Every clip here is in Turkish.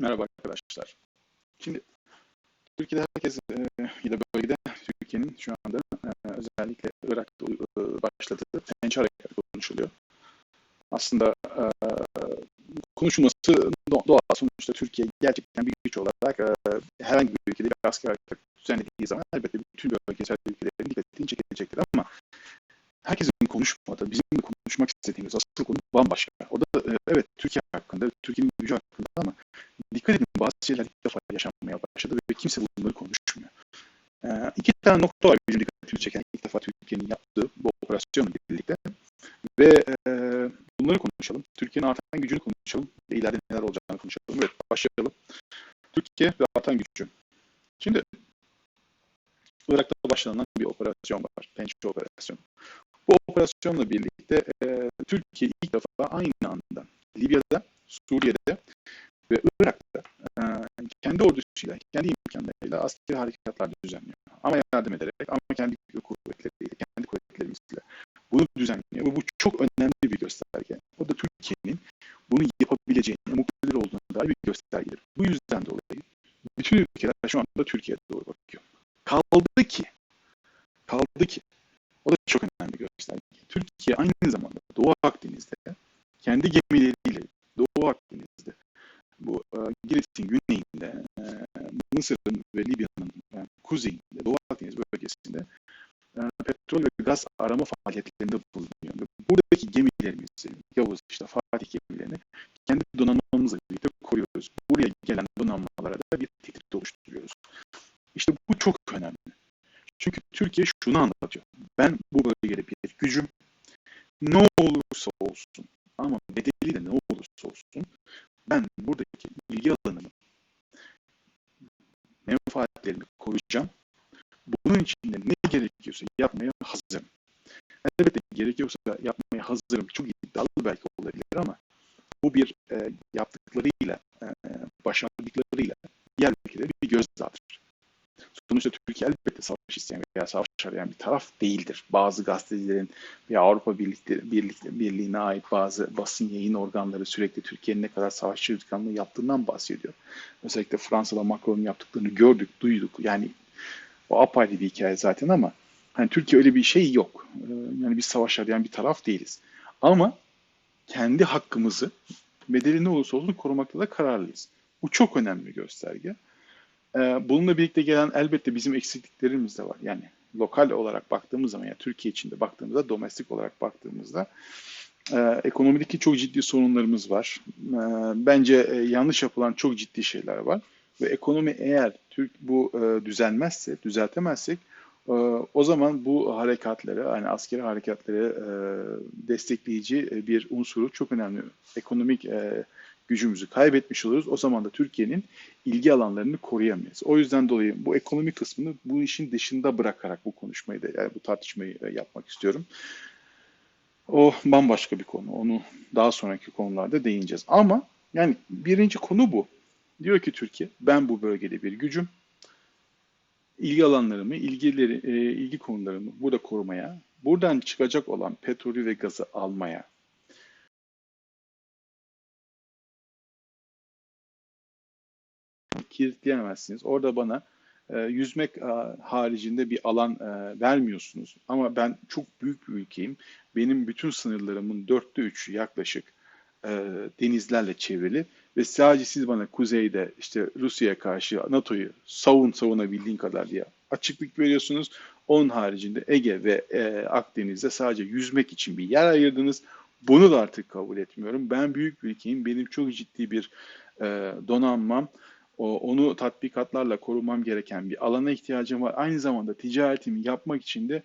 Merhaba arkadaşlar. Şimdi Türkiye'de herkes e, ya da bölgede Türkiye'nin şu anda e, özellikle Irak'ta e, başladığı pençe harekatı konuşuluyor. Aslında e, konuşulması do- doğal. Sonuçta Türkiye gerçekten bir güç olarak herhangi bir ülkede bir asker harekat düzenlediği zaman elbette bütün bölgesel ülkelerin dikkatini çekecektir ama herkesin konuşmadığı, bizim konuşmak istediğimiz asıl konu bambaşka. O da evet Türkiye hakkında, Türkiye'nin gücü hakkında ama dikkat edin bazı şeyler ilk defa yaşanmaya başladı ve kimse bunları konuşmuyor. Ee, iki tane nokta var bizim dikkatimizi çeken ilk defa Türkiye'nin yaptığı bu operasyonla birlikte ve e, bunları konuşalım. Türkiye'nin artan gücünü konuşalım ve ileride neler olacağını konuşalım. Evet başlayalım. Türkiye ve artan gücü. Şimdi Irak'ta başlanan bir operasyon var. Pençe operasyonu. Bu operasyonla birlikte e, Türkiye ilk defa aynı anda Libya'da, Suriye'de ve Irak'ta e, kendi ordusuyla, kendi imkanlarıyla askeri harekatlar düzenliyor. Ama yardım ederek, ama kendi kuvvetleriyle, kendi kuvvetlerimizle bunu düzenliyor. Ve bu çok önemli bir gösterge. O da Türkiye'nin bunu yapabileceğini, muktedir olduğuna dair bir göstergedir. Bu yüzden dolayı bütün ülkeler şu anda Türkiye'ye doğru bakıyor. Kaldı ki, kaldı ki, o da çok önemli bir gösterge. Türkiye aynı zamanda Doğu Akdeniz'de kendi gemileriyle Doğu Akdeniz'de Girit'in güneyinde, e, Mısır'ın ve Libya'nın e, kuzeyinde, Doğu Akdeniz bölgesinde e, petrol ve gaz arama faaliyetlerinde bulunuyor. Buradaki gemilerimizi, Yavuz işte Fatih gemilerini kendi donanmamızla birlikte koruyoruz. Buraya gelen donanmalara da bir tehdit oluşturuyoruz. İşte bu çok önemli. Çünkü Türkiye şunu anlatıyor. Ben bu bölgede bir gücüm. Ne olursa olsun ama bedeli de ne olursa olsun ben buradaki ilgi alanımı, menfaatlerimi koruyacağım. Bunun için de ne gerekiyorsa yapmaya hazırım. Elbette gerekiyorsa yapmaya hazırım. Çok iddialı belki olabilir ama bu bir e, yaptıklarıyla, e, başardıklarıyla diğer bir gözdağıdır. Sonuçta Türkiye elbette savaş isteyen veya savaş arayan bir taraf değildir. Bazı gazetecilerin veya Avrupa Birlikte, Birlikte, Birliği'ne ait bazı basın yayın organları sürekli Türkiye'nin ne kadar savaşçı ülkanlığı yaptığından bahsediyor. Özellikle Fransa'da Macron'un yaptıklarını gördük, duyduk. Yani o apayrı bir hikaye zaten ama hani Türkiye öyle bir şey yok. Yani biz savaş arayan bir taraf değiliz. Ama kendi hakkımızı bedeli ne olursa olsun korumakta da kararlıyız. Bu çok önemli bir gösterge. Bununla birlikte gelen elbette bizim eksikliklerimiz de var. Yani lokal olarak baktığımız zaman, yani Türkiye içinde baktığımızda, domestik olarak baktığımızda e, ekonomideki çok ciddi sorunlarımız var. E, bence e, yanlış yapılan çok ciddi şeyler var. Ve ekonomi eğer Türk bu e, düzelmezse, düzeltemezsek o zaman bu harekatları, yani askeri harekatları e, destekleyici bir unsuru çok önemli. Ekonomik e, gücümüzü kaybetmiş oluruz. O zaman da Türkiye'nin ilgi alanlarını koruyamayız. O yüzden dolayı bu ekonomi kısmını bu işin dışında bırakarak bu konuşmayı da yani bu tartışmayı yapmak istiyorum. O bambaşka bir konu. Onu daha sonraki konularda değineceğiz. Ama yani birinci konu bu. Diyor ki Türkiye ben bu bölgede bir gücüm. İlgi alanlarımı, ilgileri, e, ilgi konularımı burada korumaya, buradan çıkacak olan petrolü ve gazı almaya, kilitleyemezsiniz. Orada bana e, yüzmek e, haricinde bir alan e, vermiyorsunuz. Ama ben çok büyük bir ülkeyim. Benim bütün sınırlarımın dörtte üçü yaklaşık e, denizlerle çevrili ve sadece siz bana kuzeyde işte Rusya'ya karşı NATO'yu savun savunabildiğin kadar diye açıklık veriyorsunuz. Onun haricinde Ege ve e, Akdeniz'de sadece yüzmek için bir yer ayırdınız. Bunu da artık kabul etmiyorum. Ben büyük bir ülkeyim. Benim çok ciddi bir e, donanmam, o, onu tatbikatlarla korumam gereken bir alana ihtiyacım var. Aynı zamanda ticaretimi yapmak için de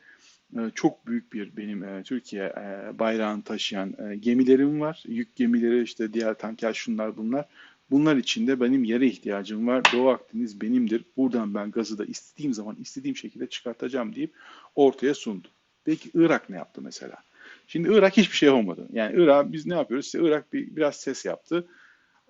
e, çok büyük bir benim e, Türkiye e, bayrağını taşıyan e, gemilerim var. Yük gemileri işte diğer tanker şunlar bunlar. Bunlar için de benim yere ihtiyacım var. Doğu Akdeniz benimdir. Buradan ben gazı da istediğim zaman istediğim şekilde çıkartacağım deyip ortaya sundu. Peki Irak ne yaptı mesela? Şimdi Irak hiçbir şey olmadı. Yani Irak biz ne yapıyoruz? İşte Irak bir, biraz ses yaptı.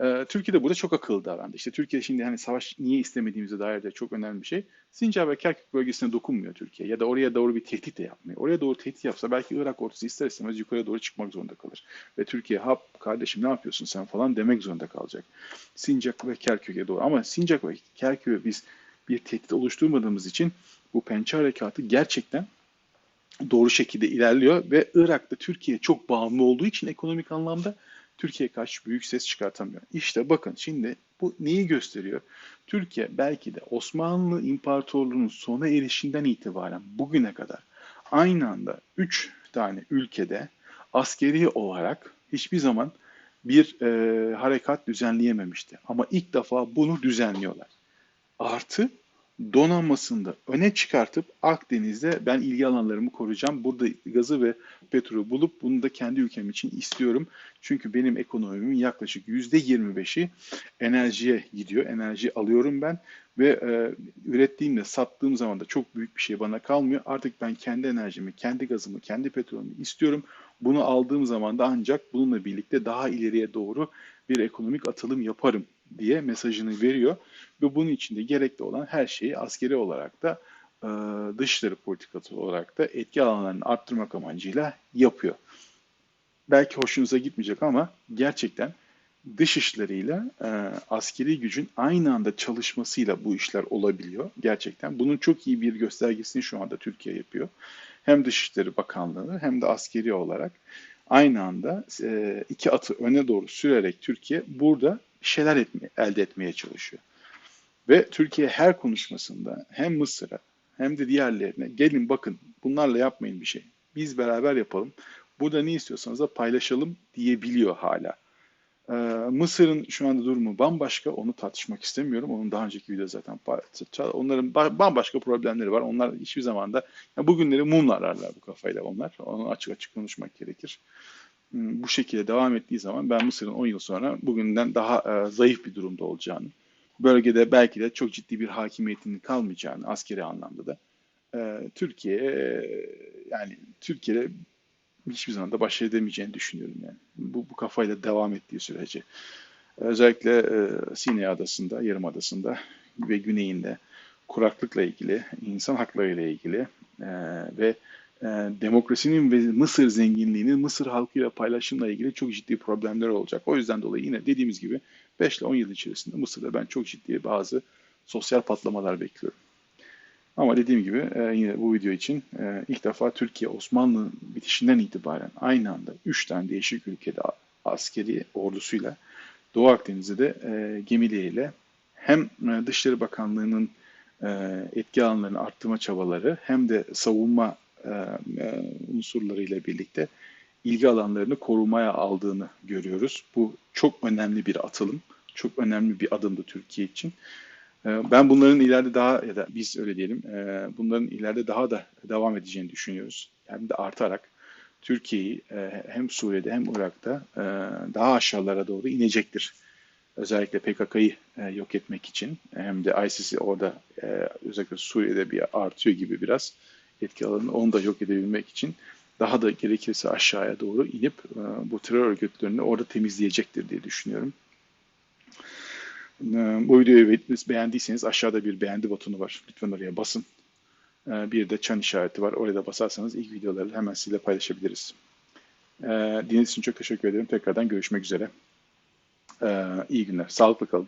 Ee, Türkiye de burada çok akıllı davrandı. İşte Türkiye şimdi hani savaş niye istemediğimize dair de çok önemli bir şey. Sincar ve Kerkük bölgesine dokunmuyor Türkiye. Ya da oraya doğru bir tehdit de yapmıyor. Oraya doğru tehdit yapsa belki Irak ordusu ister istemez yukarıya doğru çıkmak zorunda kalır. Ve Türkiye hap kardeşim ne yapıyorsun sen falan demek zorunda kalacak. Sincak ve Kerkük'e doğru. Ama Sincak ve Kerkük'e biz bir tehdit oluşturmadığımız için bu pençe harekatı gerçekten doğru şekilde ilerliyor ve Irak'ta Türkiye çok bağımlı olduğu için ekonomik anlamda Türkiye karşı büyük ses çıkartamıyor. İşte bakın şimdi bu neyi gösteriyor? Türkiye belki de Osmanlı İmparatorluğu'nun sona erişinden itibaren bugüne kadar aynı anda 3 tane ülkede askeri olarak hiçbir zaman bir e, harekat düzenleyememişti. Ama ilk defa bunu düzenliyorlar. Artı donanmasını da öne çıkartıp Akdeniz'de ben ilgi alanlarımı koruyacağım. Burada gazı ve petrolü bulup bunu da kendi ülkem için istiyorum. Çünkü benim ekonomimin yaklaşık %25'i enerjiye gidiyor. Enerji alıyorum ben ve e, ürettiğimde sattığım zaman da çok büyük bir şey bana kalmıyor. Artık ben kendi enerjimi, kendi gazımı, kendi petrolümü istiyorum. Bunu aldığım zaman da ancak bununla birlikte daha ileriye doğru bir ekonomik atılım yaparım diye mesajını veriyor ve bunun içinde gerekli olan her şeyi askeri olarak da e, dışişleri politikası olarak da etki alanlarını arttırmak amacıyla yapıyor. Belki hoşunuza gitmeyecek ama gerçekten dış işleriyle e, askeri gücün aynı anda çalışmasıyla bu işler olabiliyor gerçekten. Bunun çok iyi bir göstergesini şu anda Türkiye yapıyor. Hem Dışişleri Bakanlığı hem de askeri olarak aynı anda e, iki atı öne doğru sürerek Türkiye burada şeyler etme, elde etmeye çalışıyor. Ve Türkiye her konuşmasında hem Mısır'a hem de diğerlerine gelin bakın bunlarla yapmayın bir şey. Biz beraber yapalım. Burada ne istiyorsanız da paylaşalım diyebiliyor hala. Ee, Mısır'ın şu anda durumu bambaşka. Onu tartışmak istemiyorum. Onun daha önceki video zaten onların bambaşka problemleri var. Onlar hiçbir zaman da yani bugünleri mumla ararlar bu kafayla onlar. Onu açık açık konuşmak gerekir. Bu şekilde devam ettiği zaman ben Mısır'ın 10 yıl sonra bugünden daha e, zayıf bir durumda olacağını, bölgede belki de çok ciddi bir hakimiyetinin kalmayacağını askeri anlamda da e, Türkiye yani Türkiye'de hiçbir zaman da baş edemeyeceğini düşünüyorum yani. Bu, bu kafayla devam ettiği sürece. Özellikle e, Sinay Adası'nda, Yarımadası'nda ve güneyinde kuraklıkla ilgili, insan hakları ile ilgili e, ve e, demokrasinin ve Mısır zenginliğinin Mısır halkıyla paylaşımla ilgili çok ciddi problemler olacak. O yüzden dolayı yine dediğimiz gibi 5 ile 10 yıl içerisinde Mısır'da ben çok ciddi bazı sosyal patlamalar bekliyorum. Ama dediğim gibi e, yine bu video için e, ilk defa Türkiye Osmanlı bitişinden itibaren aynı anda 3 tane değişik ülkede askeri ordusuyla Doğu Akdeniz'de de e, gemileriyle hem e, Dışişleri Bakanlığı'nın e, etki alanlarını arttırma çabaları hem de savunma unsurlarıyla birlikte ilgi alanlarını korumaya aldığını görüyoruz. Bu çok önemli bir atılım, çok önemli bir adımdı Türkiye için. E, ben bunların ileride daha ya da biz öyle diyelim, bunların ileride daha da devam edeceğini düşünüyoruz. Hem de artarak Türkiye'yi hem Suriye'de hem Irak'ta daha aşağılara doğru inecektir. Özellikle PKK'yı yok etmek için hem de ISIS'i orada özellikle Suriye'de bir artıyor gibi biraz etki alanını onu da yok edebilmek için daha da gerekirse aşağıya doğru inip e, bu terör örgütlerini orada temizleyecektir diye düşünüyorum. E, bu videoyu beğendiyseniz aşağıda bir beğendi butonu var. Lütfen oraya basın. E, bir de çan işareti var. Oraya da basarsanız ilk videoları hemen sizinle paylaşabiliriz. Dinlediğiniz için çok teşekkür ederim. Tekrardan görüşmek üzere. İyi günler. Sağlıklı kalın.